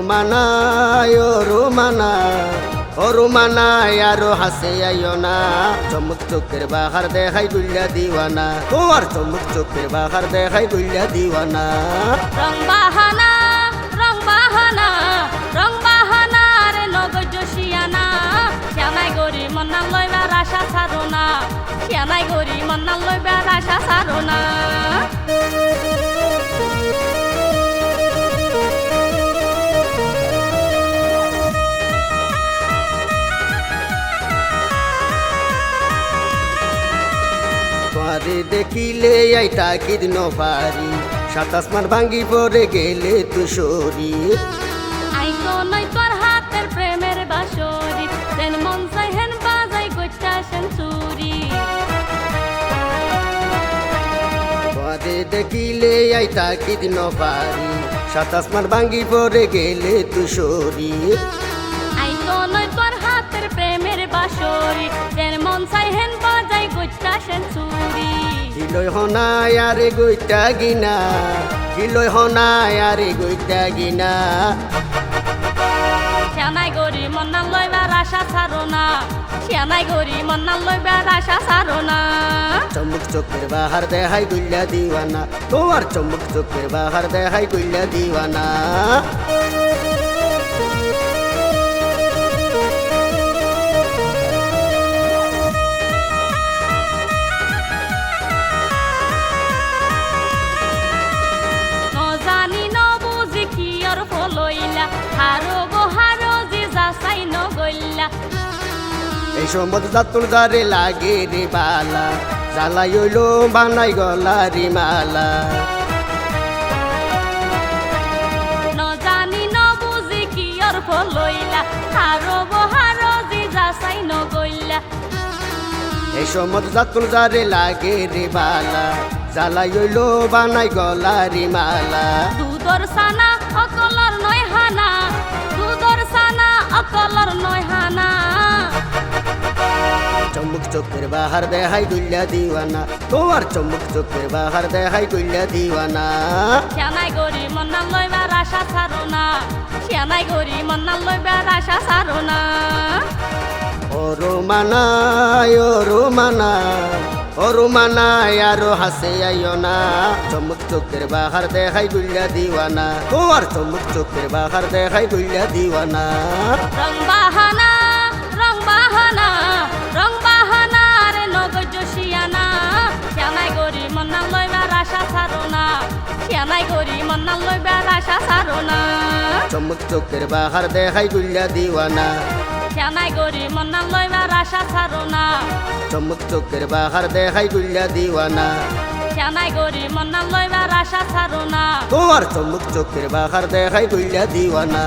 রোমানা ও রোমানা আরও হাসে আইও না। চমক চোখের বাহার দেখাই গুল্লা দিওয়ানা। ও আর চমক চোখের বাহার দেখাই গুল্লা দিওয়ানা। রং বাহানা রং বাহানা রং বাহানা রে নগর জসিয়ানা শ্যামাই গরি মন্নাল লইবার আশা ছাড়ো না। শ্যামাই গরি মন্নাল লইবার আশা ছাড়ো না। দেখিলে আইতা কিদিন পারি সাতাশ মান ভাঙ্গি পরে গেলে তু শরীর। আই তো নই তোর হাতের প্রেমের বাসরি তেন মন হেন বাজাই সেঞ্চুরি দেখিলে আইতা কিদিন পারি সাতাশ মান ভাঙ্গি পরে গেলে তু শরীর। আই তো নই তোর হাতের প্রেমের বাসরি মন হেন বাজাই গোটা সেঞ্চুরি কিলয় হনায় আরে গইতা গিনা কিলয় হনায় আরে গইতা গিনা। শ্যামাই গরি মন্নাল লইবার আশা ছাড়ো না শ্যামাই গরি মন্নাল লইবার আশা ছাড়ো না। চমক চোখের বাহার দেখাই গুল্লা দিওয়ানা তোমার চমক চোখের বাহার দেখাই গুল্লা দিওয়ানা। সম্বন্ধ যাতুর দারে লাগে রে বালা। জ্বালাই হইল বানাই গলা রে মালা। জানি ন বুঝি কি আর ফলইলা হারো গো হারো যে যাচাই ন এই সম্বন্ধ যাতুর দারে লাগে রে বালা। জ্বালাই হইল বানাই গলা রে মালা। দুধর সানা অকলর নয় হানা। দুধর সানা অকলর নয় হানা। চমক চোখের বাহার দেখাই গুল্লা দিওয়ানা। তোমার চমক চোখের বাহার দেখাই গুল্লা দিওয়ানা। শ্যামাই গরি মন্নাল লইবার আশা ছাড়ো না। শ্যামাই গরি মন্নাল লইবার আশা ছাড়ো না। ও রোমানা ও রোমানা ও রোমানা আরও হাসে আইও না। চমক চোখের বাহার দেখাই গুল্লা দিওয়ানা। তোমার চমক চোখের বাহার দেখাই গুল্লা দিওয়ানা। রং বাহানা রং বাহানা রং আশা ছাড়ো না। চমক চোখের বাহার দেখাই গুল্লা দিওয়ানা। শ্যামাই গরি মন্না লইবার আশা ছাড়ো না। চমক চোখের বাহার দেখাই গুল্লা দিওয়ানা। শ্যামাই গরি মন্না লইবার আশা ছাড়ো না। তোমার চমক চোখের বাহার দেখাই গুল্লা দিওয়ানা।